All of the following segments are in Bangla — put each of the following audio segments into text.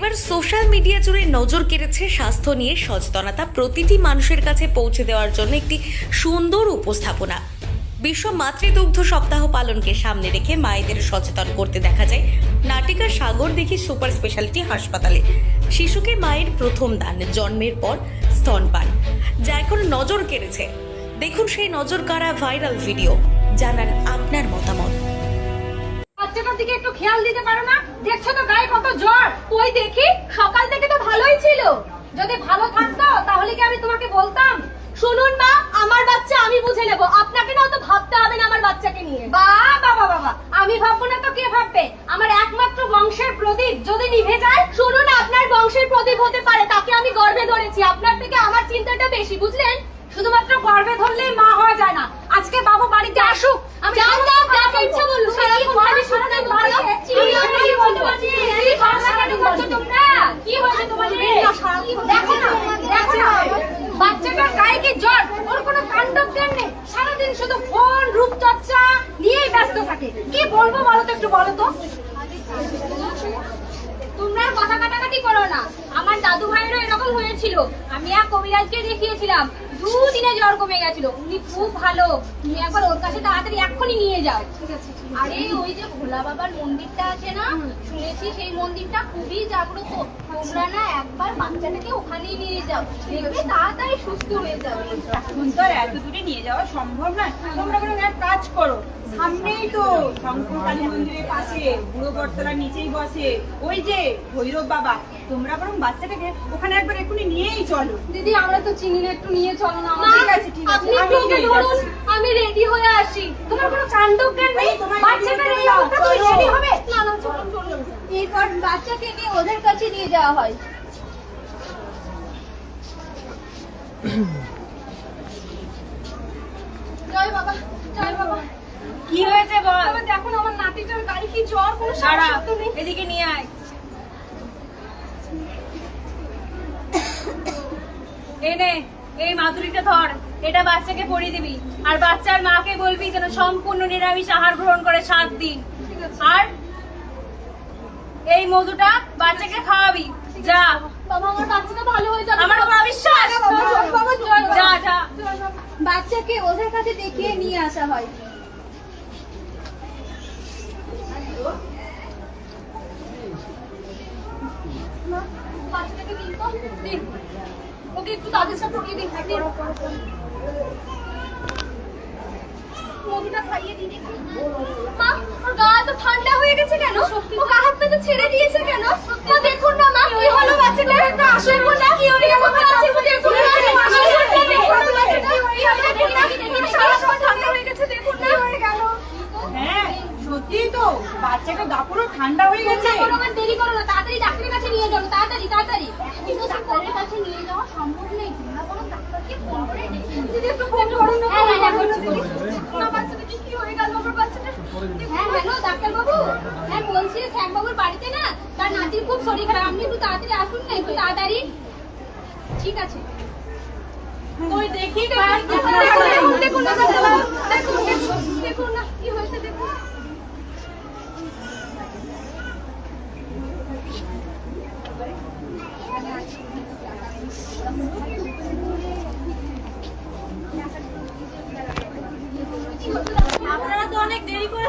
এবার সোশ্যাল মিডিয়া জুড়ে নজর কেড়েছে স্বাস্থ্য নিয়ে সচেতনতা প্রতিটি মানুষের কাছে পৌঁছে দেওয়ার জন্য একটি সুন্দর উপস্থাপনা। বিশ্ব মাতৃদুগ্ধ সপ্তাহ পালনকে সামনে রেখে মায়েদের সচেতন করতে দেখা যায় নাটিকা সাগর দেখি সুপার স্পেশালিটি হাসপাতালে। শিশুকে মায়ের প্রথম দান, জন্মের পর স্তনপান যা এখন নজর কেড়েছে। দেখুন সেই নজর কাড়া ভাইরাল ভিডিও। জানান আপনার মতামত। বাচ্চাটার দিকে একটু খেয়াল দিতে পারো না। দেখছ তো গায়ে কত জ্বর? ওই দেখি সকাল থেকে তো ভালোই ছিল। যদি ভালো থাকতো তাহলে কি আমি তোমাকে বলতাম? শুনুন মা আমার বাচ্চা আমি বুঝে নেব। আপনাকে না তো ভাবতে হবে না আমার বাচ্চাকে নিয়ে। বাবা বাবা বাবা আমি ভাববো না তো কে ভাববে? আমার একমাত্র বংশের প্রদীপ যদি নিভে যায় শুনুন আপনার বংশের প্রদীপ হতে পারে তাকে আমি গর্বে ধরেছি। আপনার থেকে আমার চিন্তাটা বেশি বুঝলেন? শুধুমাত্র গর্বে ধরলেই মা হওয়া যায় না। আজকে বাবু বাড়িতে আসুক। আমি কি বলতে পারছি এই সারাদিন করছ তোমরা? কি হয়েছে তোমাদের? দেখো না দেখো না। বাচ্চাটার গায়ে কি জ্বর ওর কোনো কাণ্ডব জ্ঞান নেই। সারাদিন শুধু ফোন রূপচর্চা নিয়েই ব্যস্ত থাকে। কি বলব বলো তো একটু বলো তো? তোমরা আর কথা কাটাকাটি করো না। আমার দাদু ভাইয়েরও এরকম হয়েছিল। আমি এক কবিরাজকে দেখিয়েছিলাম। দুদিনে জ্বর কমে গেছিল। উনি খুব ভালো। তুমি একবার ওর কাছে তাড়াতাড়ি এক্ষুনি নিয়ে যাও। আরে ওই যে ভোলা বাবার মন্দিরটা আছে না? শুনেছি সেই মন্দিরটা খুবই জাগ্রত। তোমরা না একবার বাচ্চাটাকে ওখানেই নিয়ে যাও। দেখবে তাড়াতাড়ি সুস্থ হয়ে যাবে। এখন তো আর এত দূরে নিয়ে যাওয়া সম্ভব নয়। তোমরা বরং এক কাজ করো। সামনেই তো শঙ্কর কালী মন্দিরের পাশে বুড়ো বটতলার নিচেই বসে। ওই যে ভৈরব বাবা। তোমরা বরং বাচ্চাটাকে ওখানে একবার এক্ষুনি নিয়েই চলো। দিদি আমরা তো চিনি একটু নিয়ে চলো। না মা, ঠিক আছে, ঠিক আছে, আপনি আমি একটু ওকে নিয়ে ধরুন যাচ্ছি। আমি রেডি হয়ে আসি। তোমার কোনো কাণ্ডব জ্ঞান নেই বাচ্চাটার এই অবস্থা তুই রেডি হবে? না না চলুন চলুন এরপর বাচ্চাকে নিয়ে ওদের কাছে নিয়ে যাওয়া হয়। জয় বাবা জয় বাবা। কি হয়েছে বল? দেখো আমার নাতিটার গাড়ি কি জ্বর কোনো নেই। এদিকে নিয়ে আয়। এই নে এই মাদুরিটা ধর এটা বাচ্চাকে পরিয়ে দিবি। আর বাচ্চার মাকে বলবি যেন সম্পূর্ণ নিরামিষ আহার গ্রহণ করে সাত দিন। আর এই মধুটা বাচ্চাকে খাওয়াবি। যা। বাবা আমার বাচ্চাটা ভালো হয়ে যাবে। উপর। যা যা। বাচ্চাকে ওদের কাছে দেখিয়ে নিয়ে আসা হয়। বাচ্চাটাকে দিন দিন। ওকে একটু তাদেরটা পরিয়ে দিন দিন মধুটা খাইয়ে দিন একটু। মা ওর গা তো ঠান্ডা হয়ে গেছে কেন ও গা হাত ছেড়ে দিয়েছে কেন মা দেখুন না মা কি হলো বাচ্চাটা একটা আসল বলে কি হলো আমার বাচ্চাটা দেখুন না আসল বলে সারাক্ষণ ঠান্ডা হয়ে গেছে দেখুন না হয়ে গেল হ্যাঁ সত্যিই তো বাচ্চাটা গা পুরো ঠান্ডা হয়ে গেছে তোমরা দেরি করো না তাড়াতাড়ি ডাক্তারের কাছে নিয়ে যাও তাড়াতাড়ি তাড়াতাড়ি কিন্তু ডাক্তারের কাছে নিয়ে যাওয়া সম্ভব নেই তোমরা কোনো ডাক্তারকে ফোন করে দিদি একটু ফোন করো না হ্যাঁ হ্যাঁ করো আমার বাচ্চাটা কি হয়ে গেল আমার বাচ্চাটা হ্যাঁ হ্যালো ডাক্তার বাবু হ্যাঁ বলছি শ্যাম বাবুর বাড়িতে না তার নাতির খুব শরীর খারাপ আপনি একটু তাড়াতাড়ি আসুন না একটু তাড়াতাড়ি ঠিক আছে দেখি দেখুন না কি হয়েছে দেখুন আপনারা তো অনেক দেরি করে ফেলেছেন বাচ্চাটা তো আর বেঁচে নেই তোমার জন্য আমি তোমাকে কতবার বলেছি বাচ্চাটার দিকে একটু খেয়াল দাও তুমি আমার কোনো কথা শুনোনি আজকে তোমার জন্য আমি আমার তোমার জন্য তোমাকে আমি কোনোদিন ক্ষমা করব না কোনোদিনই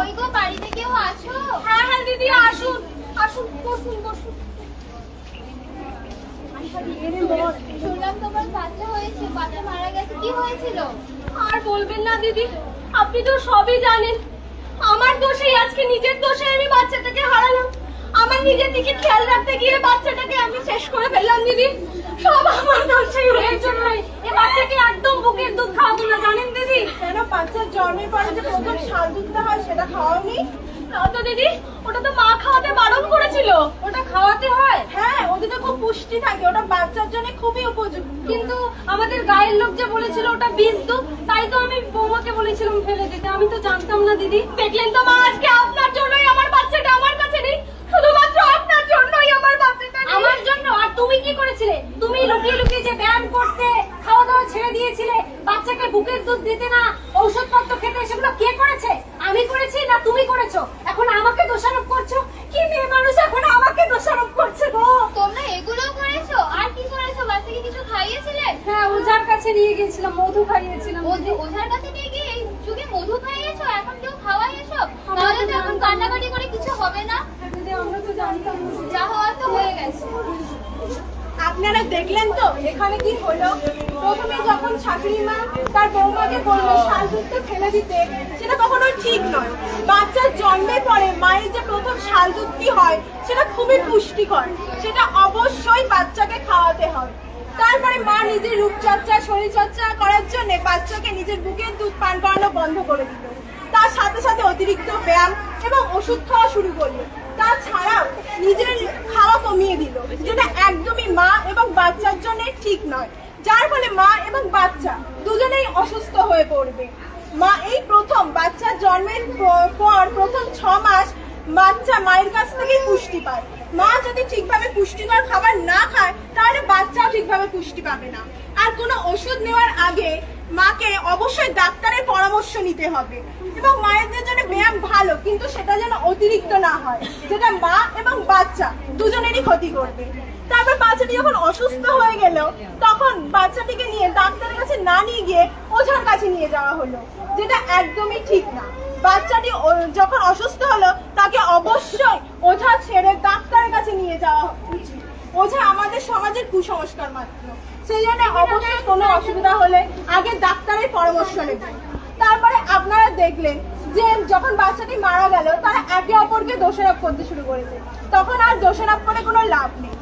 ওই গো বাড়িতে কেউ আছো? হ্যাঁ হ্যাঁ দিদি আসুন। আসুন বসুন বসুন। শুনলাম তোমার বাচ্চা হয়েছে বাচ্চা মারা গেছে কি হয়েছিল? আর বলবেন না দিদি আপনি তো সবই জানেন। আমার দোষেই আজকে নিজের দোষে আমি বাচ্চাটাকে হারালাম। আমার নিজের দিকে খেয়াল রাখতে গিয়ে বাচ্চাটাকে আমি শেষ করে ফেললাম দিদি। সব আমার দোষেই হয়েছে ভাই এ বাচ্চাকে একদম বুকের দুধ খাওয়াবো না জানেন দিদি? কেন বাচ্চার জন্মের পরে যে প্রথম শাল দুধটা হয় সেটা খাওয়াওনি? না তো দিদি ওটা তো মা খাওয়াতে বারণ করেছিল। ওটা খাওয়াতে হয়। হ্যাঁ ওদিকে খুব পুষ্টি থাকে ওটা বাচ্চার জন্য খুবই উপযুক্ত। কিন্তু আমাদের গায়ের লোক যে বলেছিল ওটা বীজ দুধ তাই তো আমি বৌমাকে বলেছিলাম ফেলে দিতে। আমি তো জানতাম না দিদি। দেখলেন তো মা আজকে আপনার জন্যই আমার বাচ্চাটা আমার কাছে নেই শুধুমাত্র আপনার জন্যই আমার বাচ্চাটা নেই। আমার জন্য আর তুমি কি করেছিলে? তুমি লুকিয়ে লুকিয়ে যে ব্যায়াম করতে খাওয়া দাওয়া ছেড়ে দিয়েছিলে বাচ্চাকে বুকের দুধ দিতে না ঔষধপত্র খেতে সেগুলো কে করেছে? আমি করেছি না তুমি করেছ? এখন আমাকে দোষারোপ করছ? কি মেয়ে মানুষ এখন আমাকে দোষারোপ করছে গো? তোমরা এগুলো করেছ? আর কি করেছ? বাচ্চাকে কিছু খাইয়েছিলে? হ্যাঁ ওঝার কাছে নিয়ে গেছিলাম মধু খাইয়েছিলাম। ওঝা- ওঝার কাছে নিয়ে গিয়ে যুগে মধু খাইয়েছো এখন কেউ খাওয়াই এসব তাহলে তো এখন কান্নাকাটি করে কিছু হবে না। যা হওয়ার তো হয়ে গেছে। আপনারা দেখলেন তো, এখানে কি হলো? প্রথমে যখন শাশুড়ি মা তার বৌমাকে বলল, শাল দুধটা ফেলে দিতে সেটা কখনো ঠিক নয়। বাচ্চার জন্মের পরে মায়ের যে প্রথম শাল দুধটি হয়, সেটা খুবই পুষ্টিকর। সেটা অবশ্যই বাচ্চাকে খাওয়াতে হয় তারপরে মা নিজের রূপচর্চা, শরীরচর্চা করার জন্য বাচ্চাকে নিজের বুকের দুধ পান করানো বন্ধ করে দিল। তার সাথে সাথে অতিরিক্ত ব্যায়াম এবং ওষুধ খাওয়া শুরু করল। তাছাড়াও নিজের খাওয়া কমিয়ে দিল, যেটা একদমই মা এবং বাচ্চার জন্য ঠিক নয়। যার ফলে মা এবং বাচ্চা দুজনেই অসুস্থ হয়ে পড়বে। মা, এই প্রথম বাচ্চা জন্মের পর প্রথম ছ মাস বাচ্চা মায়ের কাছ থেকেই পুষ্টি পায়। মা যদি ঠিকভাবে পুষ্টিকর খাবার না খায়, তাহলে বাচ্চাও ঠিকভাবে পুষ্টি পাবে না। আর কোনো ওষুধ নেওয়ার আগে মাকে অবশ্যই ডাক্তারের পরামর্শ নিতে হবে। এবং মায়েদের জন্য ব্যায়াম ভালো, কিন্তু সেটা যেন অতিরিক্ত না হয়, যেটা মা এবং বাচ্চা দুজনেরই ক্ষতি করবে। তারপর বাচ্চাটি যখন অসুস্থ হয়ে গেল, তখন বাচ্চাটিকে নিয়ে ডাক্তারের কাছে না নিয়ে গিয়ে ওঝার কাছে নিয়ে যাওয়া হলো, যেটা একদমই ঠিক না। বাচ্চাটি যখন অসুস্থ হলো, তাকে অবশ্যই ওঝা ছেড়ে ডাক্তারের কাছে নিয়ে যাওয়া উচিত। ওঝা আমাদের সমাজের কুসংস্কার মাত্র। সেই জন্য অবশ্যই কোনো অসুবিধা হলে আগে ডাক্তারের পরামর্শ নেবেন তারপরে আপনারা দেখলেন যে যখন বাচ্চাটি মারা গেল, তারা একে অপরকে দোষারোপ করতে শুরু করেছে। তখন আর দোষারোপ করে কোনো লাভ নেই।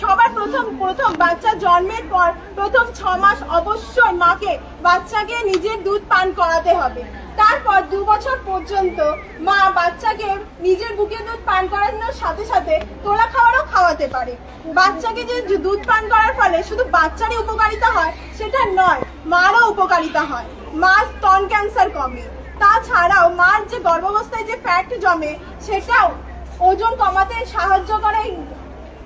সবার প্রথম প্রথম বাচ্চা জন্মের পর প্রথম ছ মাস অবশ্যই মাকে, বাচ্চাকে নিজের দুধ পান করাতে হবে। তারপর দু বছর পর্যন্ত মা বাচ্চাকে নিজের বুকে দুধ পান করানোর সাথে সাথে তোলা খাওয়ারও খাওয়াতে পারে। বাচ্চাকে যে দুধ পান করার ফলে শুধু বাচ্চারই উপকারিতা হয়, সেটা নয়, মারও উপকারিতা হয়। মা স্তন ক্যান্সার কমে। তাছাড়াও মার যে গর্ভাবস্থায় যে ফ্যাট জমে, সেটাও ওজন কমাতে সাহায্য করে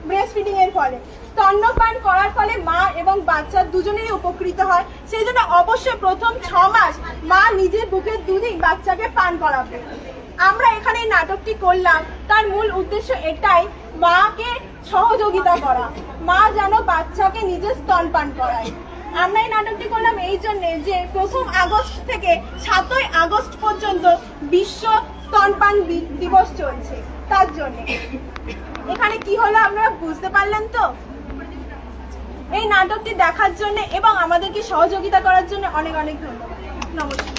ব্রেস্ট ফিডিং এর ফলে। স্তন্যপান করার ফলে মা এবং বাচ্চা দুজনেরই উপকৃত হয়। সেই জন্য অবশ্যই প্রথম ছ মাস মা নিজের বুকের দুধই বাচ্চাকে পান করাবে। আমরা এখানে এই নাটকটি করলাম। তার মূল উদ্দেশ্য এটাই, মাকে সহযোগিতা করা। মা যেন বাচ্চাকে নিজের স্তন পান করায়। আমরা এই নাটকটি করলাম এই জন্যে যে প্রথম আগস্ট থেকে সাতই আগস্ট পর্যন্ত বিশ্ব স্তনপান দিবস চলছে, তার জন্য। এখানে কি হলো আপনারা বুঝতে পারলেন তো? এই নাটকটি দেখার জন্য এবং আমাদেরকে সহযোগিতা করার জন্য অনেক অনেক ধন্যবাদ। নমস্কার।